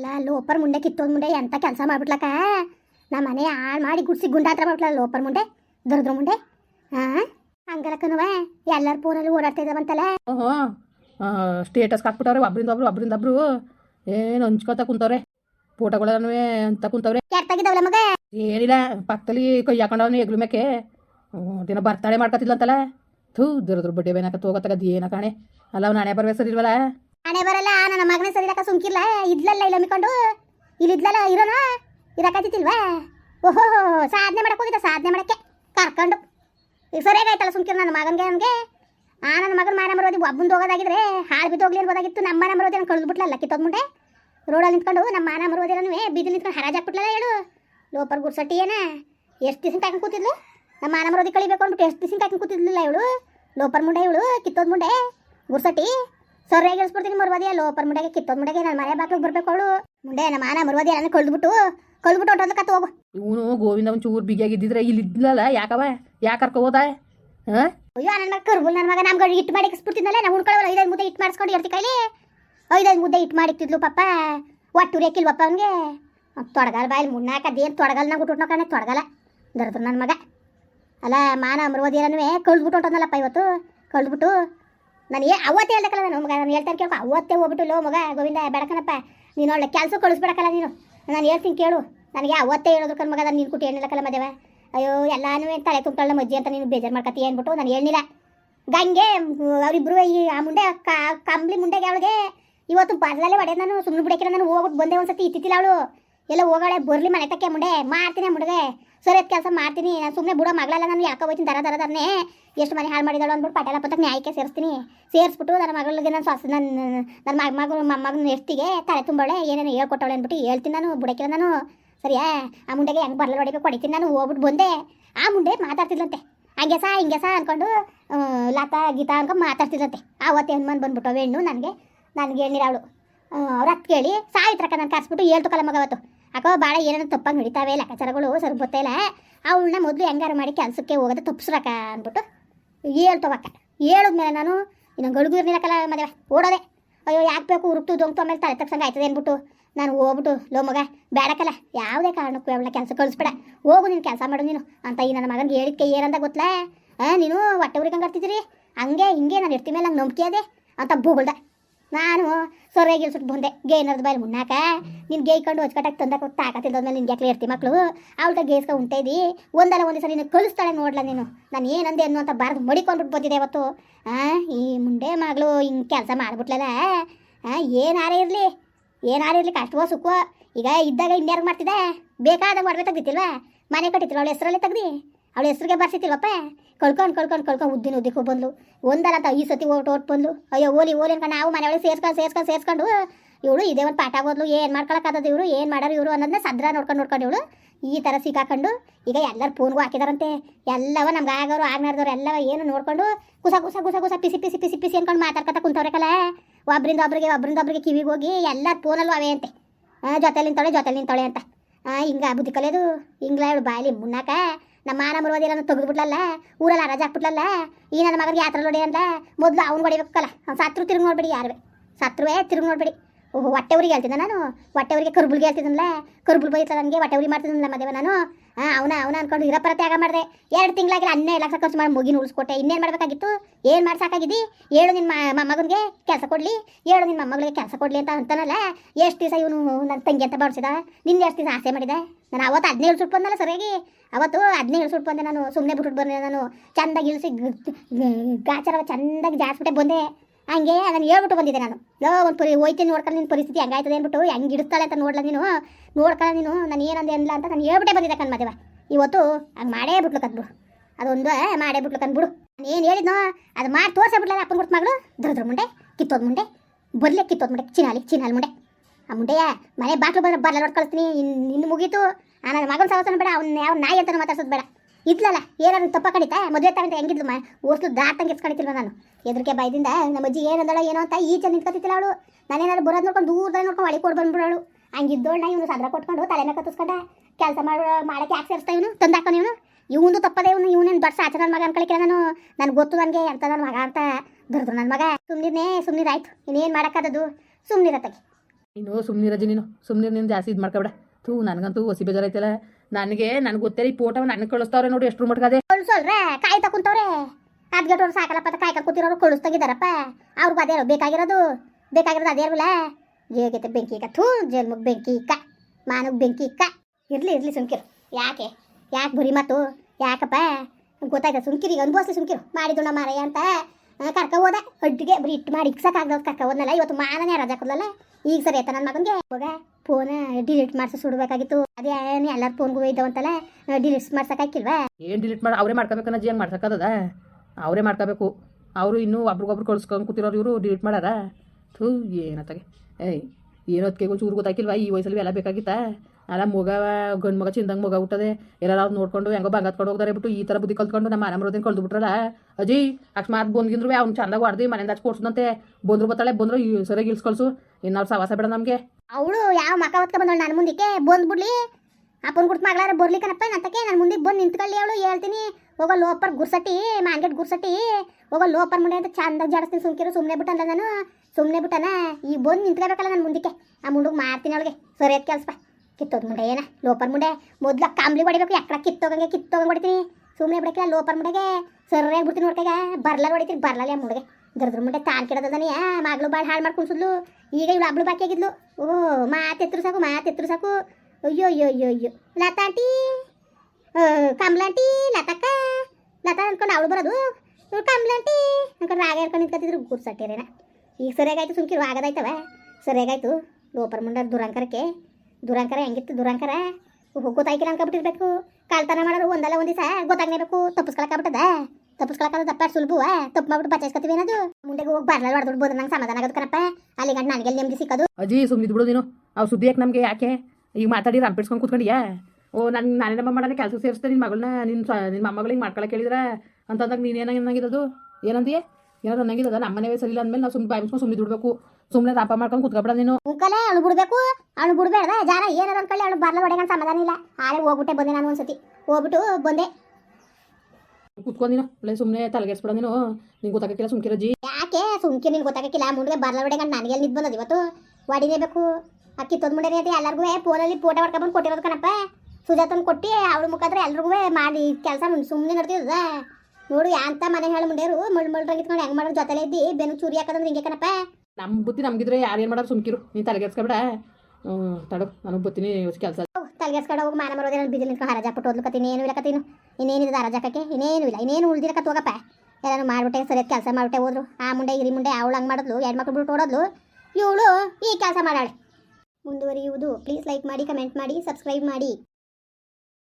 ಅಲ್ಲ ಲೋಪರ್ ಮುಂಡೆ ಕಿತ್ತೋದ್ ಮುಂಡೆ ಎಂತ ಕೆಲಸ ಮಾಡ್ಬಿಟ್ಲಕ್ಕ? ನಮ್ಮ ಮನೆ ಹಾಳು ಮಾಡಿ ಗುಡ್ಸಿ ಗುಂಡಾತ್ರ ಮಾಡ್ಬಿಟ್ಲ ಲೋಪರ್ ಮುಂಡೆ ದರ್ದ್ರ ಮುಂಡೆ? ಹಾ ಹಂಗಲಕ್ಕನುವ ಎಲ್ಲರ ಫೋನಲ್ಲಿ ಓಡಾಡ್ತಾ ಇದ್ದಾವಂತಲ್ಲ ಓಹೋ ಸ್ಟೇಟಸ್ ಹಾಕ್ಬಿಟ್ಟವ್ರೆ ಒಬ್ರಿಂದ ಒಬ್ರು ಒಬ್ರಿಂದ ಒಬ್ರು. ಏನು ಹಂಚ್ಕೊತ ಕುಂತವ್ರೆ? ಫೋಟೋಗಳನ್ನೂ ಅಂತ ಕುಂತವ್ರೆ. ಕೆಟ್ಟಾಗಿದ್ದಾವಲ್ಲ ಮಗ? ಏನಿಲ್ಲ ಪಕ್ಕದಲ್ಲಿ ಕೈ ಹಾಕೊಂಡವನು ಎಗ್ಲು ಮೇಕೆ. ದಿನ ಬರ್ತಾಳೆ ಮಾಡ್ಕೊತಿದ್ಲಂತಲ್ಲ. ಥೂ ದುರದ್ರ ಬಡ್ಡಿ ಬೇನಾಕ ತೋಗತ್ತಾಗದು ಏನ ಕಾಣೆ? ಅಲ್ಲ ಅವ್ನು ಹಣೆ ಬರ್ಬೇಕು ಸರಿ ಇಲ್ವಲ್ಲ? ಹಣೆ ಬರಲ್ಲ, ನನ್ನ ಮಗನೇ ಇರಕ ಸುಮ್ಕಿಲ್ಲ ಇದ್ಲಲ್ಲ ಇಲ್ಲ ಮಿಕೊಂಡು ಇಲ್ಲಿ ಇದ್ಲಲ್ಲ ಇರೋನ? ಇರಕತ್ತಿಲ್ವಾ ಓಹೋ, ಸಾಧನೆ ಮಾಡಕ್ಕೆ ಹೋಗಿದ್ದ, ಸಾಧನೆ ಮಾಡಕ್ಕೆ ಕರ್ಕೊಂಡು. ಈಗ ಸರಿಯಾಗಾಯ್ತಲ್ಲ ಸುಮ್ಕಿರ್ ನನ್ನ ಮಗನಿಗೆ, ನನಗೆ? ಆ, ನನ್ನ ಮಗನ ಮಾನ ಮರೋದಿ ಒಬ್ಬಂದು ಹೋಗೋದಾಗಿದ್ರೆ ಹಾಳು ಬಿದ್ದು ಹೋಗ್ಲಿ ಇರ್ಬೋದಾಗಿತ್ತು ನಮ್ಮ ಮಾನ ಮರೋದಿ ನಾನು ಕಳೆದ್ಬಿಟ್ಲಲ್ಲ ಕಿತ್ತೋದ್ ಮುಂಡೆ ರೋಡಲ್ಲಿ ನಿಂತ್ಕೊಂಡು, ನಮ್ಮ ಮಾನ ಮರೋದಿರನು ಬೀದಿ ನಿಂತ್ಕೊಂಡು ಹರಾಜ್ ಹಾಕ್ಬಿಟ್ಲಲ್ಲ ಹೇಳು? ಲೋಪರ್ ಗುಡ್ಸಟ್ಟಿ ಏನ? ಎಷ್ಟು ದಿವಸ ಹಾಕೊಂಡು ಕೂತಿದ್ಲು? ನಮ್ಮ ಮಾನ ಮರೋದಿ ಕಳಿಬೇಕು ಅಂದ್ಬಿಟ್ಟು ಎಷ್ಟು ದಿವಸ ಹಾಕೊಂಡು ಕೂತಿದ್ಲಿಲ್ಲ ಇವಳು? ಲೋಪರ್ ಮುಂಡೆ ಇವಳು ಕಿತ್ತೋದ್ ಮುಂಡೆ ಗುರ್ಸಟ್ಟಿ ಸೊರ್ಯಾಗಿ ಇಳಿಸ್ಬಿಡ್ತೀನಿ ಅಲ್ಲೋ ಪರ್ ಮುಂಡೆಗೆ ಕಿತ್ತೋದ್ ಮುಂಡೆಗೆ ನನ್ನ ಮನೆ ಬಾಕ್ಲಿಗೆ ಬರ್ಬೇಕು ಅವಳು. ಮುಂಡೆ ನಮ್ಮ ಮಾನ ಮರುವಾದಿ ಎಲ್ಲ ಕಳ್ದ್ಬಿಟ್ಟು ಕಳ್ದ್ಬಿಟ್ಟು ಹೊಟ್ಟೋದ್ ಕತ್ತ ಹೋಗು. ಇವನು ಗೋವಿಂದ ಒಂದು ಚೂರು ಬಿಗಿಯಾಗಿದ್ದಿದ್ರೆ ಇಲ್ಲಿ ಇದ್ಲಲ್ಲ ಯಾಕವ? ಯಾಕೆ ಕರ್ಕೊ ಹೋದ? ಹಾಂ? ಅಯ್ಯೋ ನನ್ನ ಮಗ ಕರ್ಬುಲ್ ನನ್ನ ಮಗ ನಮ್ಗೆ ಇಟ್ಟು ಮಾಡಿ ಇಕ್ಸ್ಬಿಡ್ತಿದ್ನಲ್ಲ ನಾವು ಉಳ್ಕೊಳ್ಳೋ ಐದೈದು ಮುದ್ದೆ ಇಟ್ಟು ಮಾಡಿಸ್ಕೊಂಡು ಇರ್ತಿ ಕೈಲಿ? ಐದೈದು ಮುದ್ದೆ ಇಟ್ಟು ಮಾಡಿಕ್ತಿದ್ಲು ಪಾಪ. ಒಟ್ಟು ರೇಕಿಲ್ವಪ್ಪ ಅವನಿಗೆ. ತೊಡಗಲ್ ಬಾಯಲ್ಲಿ ಮುನ್ನಾಕ ಅದೇನು ತೊಡಗಲ್ ನಂಗೆ ಊಟ ಕಣೆ ತೊಡಗಲ್ಲ. ದರ್ದ್ರ ನನ್ನ ಮಗ. ಅಲ್ಲ ಮಾನ ಅಮೃವದಿಯರನ್ನೇ ಕಳ್ದ್ಬಿಟ್ಟು ಹೊಂಟೋದ್ನಲ್ಲಪ್ಪ ಇವತ್ತು. ಕಳ್ದ್ಬಿಟ್ಟು ನಾನು ಏ ಅವತ್ತೇ ಹೇಳ್ದಕ್ಕಲ್ಲ ನಾನು, ಮಗ, ನಾನು ಹೇಳ್ತಾನೆ ಕೇಳ್ಕೊ. ಅವತ್ತೇ ಹೋಗ್ಬಿಟ್ಟು, ಲೋ, ಮಗ, ಗೋವಿಂದ, ಬೇಡಕನಪ್ಪ. ನೀನು ಒಳ್ಳೆ ಕೆಲಸ ಕಳಿಸ್ಬಿಡಕ್ಕಲ್ಲ ನೀನು. ನಾನು ಹೇಳ್ತೀನಿ ಕೇಳು. ನನಗೆ ಅವತ್ತೇ ಹೇಳೋದ್ರ ಮಗ, ನಾನು ನೀನು ಕುಟ್ಟಿ ಹೇಳಿಲ್ಲಕ್ಕಲ್ಲ ಮದುವೆ. ಅಯ್ಯೋ, ಎಲ್ಲಾನು ತಲೆ ಕುಂತಳ ಮಜ್ಜಿ ಅಂತ ನೀನು ಬೇಜಾರು ಮಾಡ್ಕತ್ತಿ ಅಂದ್ಬಿಟ್ಟು ನಾನು ಹೇಳಿಲ್ಲ ಗಂಗೆ, ಅವರಿಬ್ರು ಈ ಆ ಮುಂಡೆ ಕಂಬ್ಲಿ ಮುಂಡೆಗೆ ಅವಳಿಗೆ ಇವತ್ತು ಬರ್ಲಲ್ಲೇ ಒಡೆ ನಾನು ಸುಮ್ಮನೆ ಬಿಡಕ್ಕಿಲ್ಲ ನಾನು. ಹೋಗ್ಬಿಟ್ಟು ಬಂದೆ ಒಂದ್ಸತಿ, ಇತ್ತಿತ್ತಿಲ್ಲ ಅವಳು. ಎಲ್ಲ ಹೋಗಾಳೆ, ಬರ್ಲಿ ಮನೆ ತಕ್ಕೆ ಮುಂಡೆ. ಮಾಡ್ತೀನಿ ಮುಂಡೆಗೆ ಸರಿಯಾದ ಕೆಲಸ ಮಾಡ್ತೀನಿ? ನಾನು ಸುಮ್ಮನೆ ಬುಡ ಮಗಳಲ್ಲ, ನಾನು ಯಾಕೆ ಹೋಗ್ತೀನಿ ದರ ದರ, ದರನೇ. ಎಷ್ಟು ಮನೆ ಹಾಳು ಮಾಡಿದಾಳು ಅಂದ್ಬಿಟ್ಟು ಪಟೇಲ ಪತ್ತಕ್ಕೆ ನ್ಯಾಯಕ್ಕೆ ಸೇರಿಸ್ತೀನಿ. ಸೇರಿಸ್ಬಿಟ್ಟು ನನ್ನ ಮಗಳಿಗೆ ನಾನು ಸ್ವಾಸ ನನ್ನ ನನ್ನ ಮಗ ಮಗನ ಮೊಮ್ಮಗನ ಎಷ್ಟಿಗೆ ತಲೆ ತುಂಬಳೆ ಏನೇನು ಹೇಳ್ಕೊಟ್ಟವಳೆ ಅಂದ್ಬಿಟ್ಟು ಹೇಳ್ತೀನಿ ನಾನು ಬುಡಕ್ಕೆ ನಾನು. ಸರಿಯಾ? ಆ ಮುಂಡೆಗೆ ಹೆಂಗೆ ಬರಲ ಹೊಡಿಬೇಕು ಹೊಡಿತೀನಿ ನಾನು, ಹೋಗ್ಬಿಟ್ಟು ಬಂದೆ. ಆ ಮುಂಡೆ ಮಾತಾಡ್ತಿದ್ಲಂತೆ. ಹಂಗೆ ಸಾ, ಹಿಂಗೆ ಸಾ ಅಂದ್ಕೊಂಡು ಲತಾ, ಗೀತಾ ಅನ್ಕೊಂಡು ಮಾತಾಡ್ತಿದ್ಲಂತೆ. ಆವತ್ತು ಹೆಣ್ಮನ್ ಬಂದ್ಬಿಟ್ಟು ಹೆಣ್ಣು ನನಗೆ ನನಗೆ ಹೇಳಿರ ಅವಳು. ಅವ್ರ ಹತ್ತು ಕೇಳಿ ಸಾಯಿತ್ರಕ್ಕ ನಾನು ಕರ್ಸ್ಬಿಟ್ಟು ಹೇಳ್ತು ಕಲ ಮಗ ಅವತ್ತು. ಅಕ್ಕೋ ಭಾಳ ಏನಾದ್ರು ತಪ್ಪಾಗಿ ನಡೀತಾವೆ ಲೆಕ್ಕಾಚಾರಗಳು ಸರ್ ಗೊತ್ತಿಲ್ಲ ಅವಳನ್ನ ಮೊದಲು ಹೆಂಗಾರು ಮಾಡಿ ಕೆಲಸಕ್ಕೆ ಹೋಗೋದು ತಪ್ಪಿಸ್ರಕ್ಕ ಅಂದ್ಬಿಟ್ಟು ಹೇಳ್ತವಕ್ಕ. ಹೇಳಿದ್ಮೇಲೆ ನಾನು, ಇನ್ನೊಂದು ಗಡುಗು ಇರ್ಲಿಲ್ಲಕ್ಕಲ್ಲ ಮದುವೆ, ಓಡೋದೆ. ಅಯ್ಯೋ, ಯಾಕೆ ಬೇಕು ಉರುಕ್ತು, ದೊಂಗ್ತು, ಆಮೇಲೆ ತಲೆ ತಗ್ಸಂಗೆ ಆಯ್ತದೆ ಅಂದ್ಬಿಟ್ಟು ನಾನು ಹೋಗ್ಬಿಟ್ಟು, ಲೋ ಮಗ ಬೇಡಕ್ಕಲ್ಲ ಯಾವುದೇ ಕಾರಣಕ್ಕೂ ಅವಳ ಕೆಲಸ ಕಳಿಸ್ಬೇಡ. ಹೋಗು, ನೀನು ಕೆಲಸ ಮಾಡು ನೀನು. ಅಂತ ಈ ನನ್ನ ಮಗನಿಗೆ ಹೇಳಿದ್ಕೆ ಏನಂದ ಗೊತ್ತಲಾ ಹಾಂ ನೀನು ಹೊಟ್ಟೆ ಊರಿಗೆ ಹಂಗೆ ಹಂಗೆ, ಹಿಂಗೆ, ನಾನು ಇರ್ತೀನಿ ಮೇಲೆ ನಂಗೆ ನಂಬಿಕೆ ಅದೇ? ಅಂತ ಬೂಗಳ್ದೆ. ನಾನು ಸೊರೆಗೆ ಸುಟ್ಟು ಬಂದೆ. ಗೇನರ್ದ ಬಾಯಲ್ಲಿ ಮುನ್ನಾಕ? ನೀನು ಗೇಯ್ಕೊಂಡು ಹೊಚ್ಕಟ್ಟಾಗಿ ತಂದಕ್ಕೆ ತಾಕತ್ತಿದ್ದೋದ್ಮೇಲೆ ನಿನ್ಗೆ ಯಾಕೆ ಇರ್ತಿ ಮಕ್ಕಳು ಅವಳ್ಗೆ ಗೇಸ್ಕ ಉಂಟೈದಿ ಒಂದಲ್ಲ ಒಂದೇ ಸಲ ನೀನು ಕಲಿಸ್ತಾಳೆ ನೋಡ್ಲ ನೀನು. ನಾನು ಏನಂದೆ ಅನ್ನೋ ಅಂತ ಬಾರ್ದು ಮಡಿಕೊಂಡ್ಬಿಟ್ಟು ಬಂದಿದೆ ಇವತ್ತು ಆ, ಈ ಮುಂಡೆ ಮಗಳು ಹಿಂಗೆ ಕೆಲಸ ಮಾಡ್ಬಿಟ್ಲಲ್ಲ? ಆ ಏನಾರೇ ಇರಲಿ? ಏನಾರೇ ಇರಲಿ? ಕಷ್ಟವೋ ಸುಖವೋ? ಈಗ ಇದ್ದಾಗ ಇನ್ಯಾರು ಮಾಡ್ತಿದ್ದೆ? ಬೇಕಾದಾಗ ಮಾಡ್ಬೇಕಾಗಿತ್ತಿಲ್ವಾ ಮನೆ ಕಟ್ಟಿತ್ತಿಲ್ಲ ಅವಳ ಹೆಸರಲ್ಲೇ ತೆಗ್ದಿ? ಅವಳ ಹೆಸ್ರಿಗೆ ಬರ್ಸಿತಿಲ್ವಪ್ಪ? ಕಳ್ಕೊಂಡು ಕಳ್ಕೊಂಡು ಕಳ್ಕೊಂಡು ಉದ್ದಿನ ಉದ್ದಿಕ್ಕೂ ಬಂದ್ಲು. ಒಂದಲ್ಲ ತ ಈ ಸತಿ ಓಟ್ ಓಟ್ ಬಂದ್ಲು. ಅಯ್ಯೋ, ಓಲಿ ಓಲಿ ಅನ್ಕೊಂಡು ನಾವು ಮನೆಯೊಳಗೆ ಸೇರ್ಕೊಂಡು ಸೇರ್ಸ್ಕೊಂಡು ಸೇರ್ಸ್ಕೊಂಡು ಇವಳು ಇದೇ ಒಂದು ಪಾಠ ಓದ್ಲು. ಏನು ಮಾಡ್ಕೊಳಕ್ಕಾಗದ ಇವರು ಏನು ಮಾಡೋರು ಇವರು ಅನ್ನೋದನ್ನ ಸದ್ರ ನೋಡ್ಕೊಂಡು ನೋಡ್ಕೊಂಡು ಇವಳು ಈ ಥರ ಸಿಕ್ಕಾಕೊಂಡು ಈಗ ಎಲ್ಲರೂ ಫೋನ್ಗೂ ಹಾಕಿದಾರಂತೆ. ಎಲ್ಲವ ನಮ್ಗೆ ಆಗೋರು ಆಗ್ನಾರ್ದವ್ರು ಎಲ್ಲವ ಏನು ನೋಡ್ಕೊಂಡು ಕುಸ ಕುಸ ಕುಸ ಕುಸ ಪಿಸಿ ಪಿಸಿ ಪಿಸಿ ಪಿಸಿ ಅನ್ಕೊಂಡು ಮಾತಾಡ್ಕೊತ ಕುಂತವ್ರೆ ಒಬ್ರಿಂದ ಒಬ್ರಿಗೆ ಒಬ್ರಿಂದ ಒಬ್ರಿಗೆ ಕಿವಿಗೆ ಹೋಗಿ ಎಲ್ಲ ಫೋನಲ್ಲೂ ಅವೇ ಅಂತೆ. ಜೊತೆಲಿ ನಿಂತವಳೆ ಜೊತೆಲಿ ನಿಂತವಳೆ ಅಂತ. ಹಿಂಗ ಬುದ್ಧಿ ಕಲಿಯೋದು. ಹಿಂಗ್ಲ ಇವಳು ಬಾಯಲ್ಲಿ ಮುನ್ನಾಕ ನಮ್ಮ ಮಾನ ಮರುವುದಿಲ್ಲ ತೆಗೆದ್ಬಿಟ್ಲಲ್ಲ ಊರಲ್ಲಿ ಹರಾಜ್ ಹಾಕ್ಬಿಟ್ಲಲ್ಲ ಈ ನನ್ನ ಮಗನಿಗೆ ಯಾತ್ರ ನೋಡಿ ಅಂತ ಮೊದಲು ಅವ್ನು ಹೊಡಿಬೇಕಲ್ಲ, ಅವ್ನು ಸತ್ರು ತಿರುಗಿ ನೋಡ್ಬೇಡಿ ಯಾರುವೆ. ಸತ್ರುವೇ ತಿರುಗಿ ನೋಡ್ಬೇಡಿ. ಓಹೋ ಹೊಟ್ಟೆ ಹೇಳ್ತಿದ್ದೆ ನಾನು? ಹೊಟ್ಟೆ ಕರ್ಬುಲ್ಗೆ ಹೇಳ್ತಿದ್ದನಲ್ಲ ಕರ್ಬುಲ್ ಬೈತ ನನಗೆ? ಹೊಟ್ಟೆ ಉರಿ ಮಾಡ್ತಿದ್ದನಲ್ಲ ಮದುವೆ ನಾನು? ಹಾಂ ಅವನ ಅವನ ಅನ್ಕೊಂಡು ಪರ ತ್ಯಾಗ ಮಾಡಿದೆ. ಎರಡು ತಿಂಗಳಾಗಿಲ್ಲ ಹನ್ನೆರಡು ಲಕ್ಷ ಖರ್ಚು ಮಾಡಿ ಮುಗಿನ ಉಳಿಸ್ಕೊಟ್ಟೆ. ಇನ್ನೇನು ಮಾಡಬೇಕಾಗಿತ್ತು? ಏನು ಮಾಡಿ ಸಾಕಾಗಿದ್ದಿ? ಹೇಳು ನಿನ್ನ ಮೊಮ್ಮಗನಿಗೆ ಕೆಲಸ ಕೊಡಲಿ. ಏಳು ನಿನ್ನ ಮೊಮ್ಮಗಳಿಗೆ ಕೆಲಸ ಕೊಡಲಿ ಅಂತ ಅಂತಾನಲ್ಲ. ಎಷ್ಟು ದಿವಸ ಇವನು ನನ್ನ ತಂಗಿ ಅಂತ ಬಡಿಸಿದ ನಿನ್ನ ಎಷ್ಟು ದಿವಸ ಆಸೆ ಮಾಡಿದೆ? ನಾನು ಅವತ್ತು ಹದಿನೇಳು ಸುಟ್ಟು ಬಂದಲ್ಲ ಸರಿಯಾಗಿ? ಅವತ್ತು ಹದಿನೇಳು ಸುಟ್ಟು ಬಂದೆ ನಾನು. ಸುಮ್ಮನೆ ಬಿಟ್ಬಿಟ್ಟು ಬಂದೆ ನಾನು. ಚಂದಾಗಿ ಇಳಿಸಿ ಗಾಚಾರ ಚಂದಾಗಿ ಜಾಸ್ಬಿಟ್ಟೆ ಬಂದೆ. ಹಂಗೆ ಅದನ್ನು ಹೇಳ್ಬಿಟ್ಟು ಬಂದಿದ್ದೆ ನಾನು. ಲೋ, ಒಂದು ಪರಿ, ಹೋಯ್ತೀನಿ ನೋಡ್ಕೊಂಡು ನಿನ್ನ ಪರಿಸ್ಥಿತಿ ಹಂಗಾಯ್ತದೆ ಅಂದ್ಬಿಟ್ಟು ಹೆಂಗೆ ಇಡಿಸ್ತಾಳೆ ಅಂತ ನೋಡ್ಲ ನೀನು? ನೋಡ್ಕೊಳ್ಳ ನೀನು, ನಾನು ಏನಂದೆ ಅನ್ಲ ಅಂತ ನಾನು ಹೇಳ್ಬಿಟ್ಟೆ ಬಂದಿದ್ದೆ ಕಣ್ ಮದುವೆ ಇವತ್ತು ಹಂಗೆ ಮಾಡೇ ಬಿಟ್ಲು ಕದ್ಬಿಡು ಅದೊಂದು ಮಾಡೇ ಬಿಟ್ಲು ಕಂದ್ಬಿಡು ನಾನು ಏನು ಹೇಳಿದ್ನೋ, ಅದು ಮಾಡಿ ತೋರಿಸಿ ಅಪ್ಪನ ಗುರ್ತು ಮಗಳು? ದುರ್ದ್ರ ಮುಂಡೆ, ಕಿತ್ತೋದ್ ಮುಂಡೆ, ಬರ್ಲೆ ಕಿತ್ತೋದ್ ಮುಂಡೆ, ಚಿನಾಲಿ ಚಿನಾಲಿ ಮುಂಡೆ. ಆ ಮುಂಡೆಯ ಮನೆ ಬಾಟ್ಲು ಬಂದ್ರೆ ಬರ್ಲ ನೋಡ್ಕೊಳ್ತೀನಿ ಇನ್ನು ಇನ್ನು ಮುಗೀತು. ಆ ನನ್ನ ಮಗನ ಸಾವಸನ ಬೇಡ, ಅವ್ನ ಯಾವ ನಾಯಿ ಅಂತ ಮಾತಾಡ್ಸೋದು ಬೇಡ. ಇದ್ಲಲ್ಲ, ಏನಾದ್ರು ತಪ್ಪ ಕಡಿತಾ? ಮದುವೆ ತಗೊಂಡು ಹೆಂಗಿದ್ಲು ಮಾ? ಓಸ್ಲು ದಾಟಂಗೆ ಎಸ್ಕೊಂಡಿತ್ತಿಲ್ವ ನಾನು. ಎದ್ರಿಕೆ ಬೈದಿಂದ ನಮ್ಮ ಅಜ್ಜಿ ಏನಂದಳ ಏನೋ ಅಂತ ಈಚೆ ನಿಂತ್ಕೊತಿತ್ತಿಲ್ಲ ಅವಳು. ನಾನೇನಾದ್ರು ಬರೋದು ನೋಡ್ಕೊಂಡು ದೂರದಲ್ಲಿ ನೋಡ್ಕೊಂಡು ಒಳಗೆ ಕೊಡ್ ಬಂದ್ಬಿಡೋಳು. ಹಂಗಿದ್ದೋಳ್ನ ಇವನು ಸದ್ರ ಕೊಟ್ಕೊಂಡು ತಲೆನ ಕತ್ತಿಸ್ಕೊಂಡ ಕೆಲಸ ಮಾಡೋ, ಮಾಡಕ್ಕೆ ಯಾಕೆ ಸೇರಿಸ್ತಾ ಇವನು? ತಂದಾಕೊಂಡು ಇವನು? ಇವನು ತಪ್ಪದೆ ಇವನು, ಇವನೇನು ಬರ್ಸ ಆಚೆ ನನ್ನ ಮಗ ಅನ್ಕೊಳಿಕೆ ನಾನು. ನನಗೆ ಗೊತ್ತು ನನಗೆ ಅಂತ ನನ್ನ ಮಗ ಅಂತ. ದುರ್ದು ನನ್ನ ಮಗ. ಸುಮ್ಮನೆ ಸುಮ್ಮನಿರಾಯ್ತು ಇನ್ನೇನು ಮಾಡೋಕ್ಕಾದದು ಸುಮ್ಮನಿರತ್ತಾಗಿ ಇನ್ನು ಸುಮ್ಮನಿರಜಿ ನೀನು. ಸುಮ್ಮನೆ ನೀನು ಜಾಸ್ತಿ ಇದು ಮಾಡ್ಕೊಬೇಡ. ಥೂ, ನನಗಂತೂ ಹೊಸಿ ಬೇಜಾರೈತಲ್ಲ ನನಗೆ ನನಗೆ ಗೊತ್ತೇ ಈ ಫೋಟೋ ನನಗೆ ಕಳಿಸ್ತಾವ್ರೆ ನೋಡಿ ಎಷ್ಟು ಮಟ್ಗದೆ ಕಳ್ಸೋಲ್ರೆ ಕಾಯಿ ಕುಂತವ್ರೆ ಅದ್ಗೆಟ್ಟವ್ರು ಸಾಕಲ್ಲಪ್ಪ ಅಂತ ಕಾಯ್ಕೊಂಡು ಕೂತಿರೋರು ಕಳಿಸ್ತಾಗಿದ್ದಾರಪ್ಪ ಅವ್ರಿಗೆ ಅದೇ ಬೇಕಾಗಿರೋದು. ಬೇಕಾಗಿರೋದು ಅದೇ ಇರಲ್ಲ ಹೇಗೈತೆ ಬೆಂಕಿ ಇಕ್ಕ ಥೂ ಜನ್ಮಗ್ ಬೆಂಕಿ ಇಕ್ಕ ಮಾನಗ್ ಬೆಂಕಿ ಇಕ್ಕ ಇರ್ಲಿ ಇರ್ಲಿ ಸುಮ್ಕಿರು. ಯಾಕೆ? ಯಾಕೆ ಬರಿ ಮಾತು? ಯಾಕಪ್ಪ? ಗೊತ್ತಾಯ್ತಾ ಸುಮ್ಕಿರಿ ಈಗ? ಅನ್ಭವಿಸ್ಲಿ ಸುಮ್ಕಿರು. ಮಾಡಿದ್ದು ನಮ್ಮ ಮಾರಯ್ಯ ಅಂತ ಕರ್ಕ ಹೋದ. ಅಡ್ಡಿಗೆ ಬರೀ ಇಟ್ಟು ಮಾಡಿ ಇಕ್ಸಕ್ಕಾಗ್ದವ್ ಕರ್ಕ ಹೋದ್ನಲ್ಲ, ಇವತ್ತು ಮಾನನೇ ರಜಾ ಕೊಡಲ್ಲ ಈಗ ಸರಿ ಆಯ್ತಾ ನನ್ನ ಮಗನಿಗೆ? ಹೋಗ. ಫೋನ್ ಡಿಲೀಟ್ ಮಾಡ್ಸ ಸುಡಬೇಕಾಗಿತ್ತು. ಅದೇ ಎಲ್ಲರ ಫೋನ್ಗೂ ಇದ್ದಾವಂತಲ್ಲ ಡಿಲೀಟ್ ಮಾಡ್ಸಕ್ಕಾಕಿಲ್ವಾ ಏನು ಡಿಲೀಟ್ ಮಾಡಿ, ಅವರೇ ಮಾಡ್ಕೋಬೇಕನ್ನ ಜಿ ಹಂಗೆ ಮಾಡ್ಸಕ್ಕದ ಅವರೇ ಮಾಡ್ಕೋಬೇಕು. ಅವರು ಇನ್ನೂ ಒಬ್ರಿಗೊಬ್ರು ಕಳ್ಸ್ಕೊಂಡು ಕೂತಿರೋರು ಇವರು ಡಿಲೀಟ್ ಮಾಡಾರ? ಥೂ, ಏನತ್ತಾಗೆ. ಏಯ್, ಏನೊತ್ತಿಗೆ ಚೂರು ಗೊತ್ತಾಕಿಲ್ವಾ? ಈ ವಯಸ್ಸಲ್ಲಿ ಎಲ್ಲ ಬೇಕಾಗಿತ್ತಾ? ಅಲ್ಲ, ಮಗ, ಗಂಡು ಮಗ ಚಿಂದಂಗೆ ಮಗ ಹುಟ್ಟದೆ. ಅವ್ರು ನೋಡ್ಕೊಂಡು ಹೆಂಗೋ ಬಂಗಾತ್ಕೊಂಡು ಹೋಗ್ತಾರೆ ಬಿಟ್ಟು ಈ ಥರ ಬುದ್ಧಿ ಕಲ್ತ್ಕೊಂಡು ನಮ್ಮ ಮರೋದಿನ ಕಳ್ದು ಬಿಟ್ರಲ್ಲ? ಅಜ್ಜಿ, ಅಕಸ್ಮಾತ್ ಬಂದ್ಗಿಂದ್ರು ಅವ್ನು ಚಂದಾಗ ಹೊಡ್ದು ಮನೆಯಿಂದ ಹಚ್ಚಿ ಕೊಡ್ಸದಂತೆ ಬಂದ್ರು ಬತ್ತಾಳೆ, ಬಂದ್ರು ಸರಿಯಾಗಿ ಇಳಿಸ್ಕೊಳ್ಸು. ಇನ್ನು ಅವ್ರು ಸವಾಸ ಬೇಡ ನಮಗೆ. ಅವಳು ಯಾವ ಮಕ ಹೊತ್ಕ ಬಂದಳು ನನ್ನ ಮುಂದಕ್ಕೆ? ಬಂದ್ಬಿಡ್ಲಿ ಅಪ್ಪನ ಗುಡ್ತ ಮಗಳಾರ ಬರ್ಲಿಕ್ಕನಪ್ಪ ನತ್ತಕ್ಕೆ ನನ್ನ ಮುಂದಿಗೆ ಬಂದು ನಿಂತ್ಕೊಳ್ಳಿ ಅವಳು, ಹೇಳ್ತೀನಿ. ಹೋಗೋ ಲೋಪರ್ ಗುರ್ಸಟ್ಟಿ ಮಾನ್ಗೆಟ್ ಗುರ್ಸಟ್ಟಿ. ಹೋಗೋ ಲೋಪರ್ ಮುಂಡೆ ಅಂತ ಚಂದಾಗಿ ಜಾಡಿಸ್ತೀನಿ ಸುಮ್ಕಿರು ಸುಮ್ಮನೆ ಬಿಟ್ಟಲ್ಲ ನಾನು. ಸುಮ್ಮನೆ ಬಿಟ್ಟನ? ಈ ಬಂದು ನಿಂತ್ಕೋಬೇಕಲ್ಲ ನನ್ನ ಮುಂದಕ್ಕೆ. ಆ ಮುಂಡಗ್ ಮಾಡ್ತೀನಿ ಅವಳಿಗೆ. ಸರಿಯಾದ ಕೆಲಸ ಕಿತ್ತೋದ್ ಮುಂಡೆ ಏನ? ಲೋಪರ್ ಮುಂಡೆ. ಮೊದ್ಲು ಕಾಂಬ್ಲಿ ಹೊಡಿಬೇಕು ಯಾಕಡ ಕಿತ್ತೋಗಂಗೆ ಕಿತ್ತೋಗಂಗೆ ಹೊಡಿತೀನಿ? ಸುಮ್ಮನೆ ಬಿಡಕ್ಕೆ ಲೋಪರ್ ಮುಂಡೆಗೆ. ಸರಿಯಾಗಿ ಬಿಡ್ತೀನಿ ನೋಡ್ಕಾಗ ಬರ್ಲ ಹೊಡಿತೀನಿ ಬರ್ಲಲ್ಲ ಮುಂಡೆಗೆ. ಗರ್ದ್ರ ಮುಂಡೆ ತಾನ್ ಕೆಡದನಿ ಮಗಳು ಬಾಳ್ ಹಾಳು ಮಾಡಿ ಸುದ್ಲು ಈಗ ಇವಳು ಅಬ್ಳು ಬಾಕಿ ಆಗಿದ್ಲು. ಓ ಮಾತೆತ್ರು ಸಾಕು ಮಾತೆತ್ರು ಸಾಕು. ಅಯ್ಯೋ ಅಯ್ಯೋ ಅಯ್ಯೋ ಅಯ್ಯೋ. ಆಂಟಿ ಆ, ಕಮಲಾಂಟಿ ಲತಕ್ಕ. ಲತಾ ಅಂದ್ಕೊಂಡು ಅವಳು ಬರೋದು. ಇವ್ಳು ಕಮಲಾಂಟಿ ಅಂದ್ಕೊಂಡು ರಾಗ ಹೇಳ್ಕೊಂಡು ನಿಂತ್ಕೊತಿದ್ರು ಗುರ್ಸಟ್ಟಿರೇನ ಈಗ ಸರಿಯಾಗಾಯ್ತು ಸುಮ್ಕಿರು ಆಗದಾಯ್ತವ ಸರಿಯಾಗಾಯ್ತು. ಲೋಪರ್ ಮುಂಡ ದುರಂಕರಕ್ಕೆ. ದುರಂಕರ ಹೆಂಗಿತ್ತು ದುರಂಕರ? ಗೊತ್ತಾಯ್ಕಿಲ್ಲ ಅನ್ಕೊಬಿಟ್ಟಿರ್ಬೇಕು ಕಾಲ್ತನ ಮಾಡೋರು ಒಂದಲ್ಲ ಒಂದು ದಿವಸ ಗೊತ್ತಾಗ್ನೇಬೇಕು ತಪ್ಪಿಸ್ಕೊಳಕ್ಕಾಗ್ಬಿಟ್ಟದ? ತಪ್ಪಿಸ್ಕೊಳಕ್ಕಾದ ದಪ್ಪ ಸುಲಭವ ತಪ್ಪು ಮಾಡ್ಬಿಟ್ಟು ಬಚಾಯಿಸ್ಕೊತೀವಿ ಏನದು? ಮುಂದೆ ಹೋಗಿ ಬರ್ಲ ಹೊಡೆದ್ಬಿಡ್ಬೋದು ನಂಗೆ ಸಮಾಧಾನ ಆಗೋದು ಕಣಪ್ಪ. ಅಲ್ಲಿ ಗಂಡ ನನಗೆ ನೆಮ್ಮದಿ ಸಿಕ್ಕದು? ಅಜಿ ಸುಮ್ಮನೆ ಬಿಡು ನೀನು. ಅವು ಸುದ್ದಿ ಯಾಕೆ ನಮಗೆ ಯಾಕೆ? ಈಗ ಮಾತಾಡಿ ರಂಪಿಡ್ಸ್ಕೊಂಡು ಕೂತ್ಕೊಂಡಿಯಾ? ಓ ನಾನು ನಮ್ಮ ಮಾಡೋಣ ಕೆಲಸ ಸೇರಿಸ್ತೆ ನಿನ್ನ ಮಗಳನ್ನ ನಿನ್ನ ನಿನ್ನ ಮೊಮ್ಮಗಳಿಗೆ ಮಾಡ್ಕೊಳಕ್ಕೆ ಹೇಳಿದ್ರೆ? ಅಂತಂದಾಗ ನೀನು ಏನಾಗಿರೋದು ಏನಂತೀಯ? ಏನಾದ್ರು ಅನ್ನಂಗಿರೋದ ನಮ್ಮ ಮನೆ ಸರಿ ಇಲ್ಲ ಅಂದ್ಮೇಲೆ ನಾವು ಸುಮ್ಮನೆ ಬಾಯಿ ಸುಮ್ನೆ ಸುಮ್ಮನೆ ದುಡ್ಬೇಕು ಸುಮ್ಮನೆ ರಾಪ ಮಾಡ್ಕೊಂಡು ಕುತ್ಕೊಬೇಡ ನೀನು. ಮುಕ್ಕಲೆ ಅಳು ಬಿಡ್ಬೇಕು? ಅಳು ಬಿಡಬೇಡ ಜಾರ ಏನಾರ ಅನ್ಕೊಳ್ಳಿ ಅಳು ಬರ್ಲ ಹೊಡೆಗಂತ ಸಮಾಧಾನ ಇಲ್ಲ. ಆಳೆ ಹೋಗ್ಬಿಟ್ಟೆ ಬಂದೆ ನಾನು ಒಂದ್ಸತಿ. ಹೋಗ್ಬಿಟ್ಟು ಬಂದೆ. ಕೂತ್ಕೊಂಡು ನೀನು ಒಳ್ಳೆ ಸುಮ್ಮನೆ ತಲೆಗೆಡ್ಸ್ಬಿಡ ನೀನು ನಿಂಗೆ ಗೊತ್ತಾಗಕ್ಕಿಲ್ಲ ಸುಮ್ಕಿರಜ್ಜಿ ಯಾಕೆ? ಸುಮ್ಕೆ ನಿನ್ ಗೊತ್ತಾಗಕ್ಕಿಲ್ಲ. ಮುಂದೆ ಬರ್ಲ ಬಿಡಂಗ ನನಗೆ ನಿಂತು ಬಂದದ ಇವತ್ತು? ಹೊಡಿಲೇಬೇಕು ಅಕ್ಕಿ ತೊಂದ್ ಮುಂಡೆ ಐತಿ ಎಲ್ಲರಿಗೂ ಫೋನಲ್ಲಿ ಫೋಟೋ ಮಾಡ್ಕೊಂಡ್ಬಂದು ಕೊಟ್ಟಿರೋದು ಕಣಪ್ಪ. ಸುಜಾತನ್ ಕೊಟ್ಟು ಅವಳು ಮುಖಾದ್ರೆ ಎಲ್ರಿಗೂ ಮಾಡಿ ಕೆಲಸ ಸುಮ್ಮನೆ ನಡ್ತಿದ್ದ ನೋಡು ಯಾಂತ ಮನೆ ಹೇಳ ಮುಂಡೆರು ಮಳ್ ಮಳ್ರಂಗ್ ಇತ್ಕೊಂಡು ಹೆಂಗ್ ಮಾಡೋದು ಜೊತೆಲೆ ಇದ್ದಿ. ಬೆನ್ನು ಚೂರಿ ಹಾಕದಂದ್ರೆ ಹಿಂಗೆ ಕಣಪ್ಪ. ನಮ್ಮ ಬುತ್ತಿ ನಮಗಿದ್ರೆ ಯಾರು ಏನ್ ಮಾಡೋರು ಸುಮ್ಕಿರು. ನೀನು ತಲೆಗೆಡ್ಸ್ಕೊಬೇಡ ತಡು ನನಗೆ ಬತ್ತೀನಿ ಕೆಲಸ. ತಲೆಗೆಸ್ಕೊಂಡು ಹೋಗಿ, ಮಾನ ಮರೋದೇ ನಾನು ನಿಂತ್ಕೊಂಡು ಹರಾಜ ಪಟ್ಟು ಓದ್ಲಕತ್ತಿ ಇನ್ನೇನು ಇಲ್ಲ ಕತ್ತೀನು ಇನ್ನೇನಿದೆ ಹರಾಜಕ್ಕೆ ಇನ್ನೇನು ಇಲ್ಲ, ಇನ್ನೇನು ಉಳ್ದಿರಕತ್ ಹೋಗಪ್ಪ. ಎಲ್ಲಾನು ಮಾಡ್ಬಿಟ್ಟೆ, ಸರಿಯಾದ ಕೆಲಸ ಮಾಡ್ಬಿಟ್ಟೆ, ಹೋದ್ರು. ಆ ಮುಂಡೆ ಇರಿ ಮುಂಡೆ, ಅವಳು ಹಂಗೆ ಮಾಡಿದ್ಲು. ಎರಡು ಮಕ್ಳು ಬಿಟ್ಟು ಓಡೋದ್ಲು. ಇವಳು ಈ ಕೆಲಸ ಮಾಡಾಳೆ. ಮುಂದುವರಿಯುವುದು. ಪ್ಲೀಸ್ ಲೈಕ್ ಮಾಡಿ ಕಮೆಂಟ್ ಮಾಡಿ ಸಬ್ಸ್ಕ್ರೈಬ್ ಮಾಡಿ.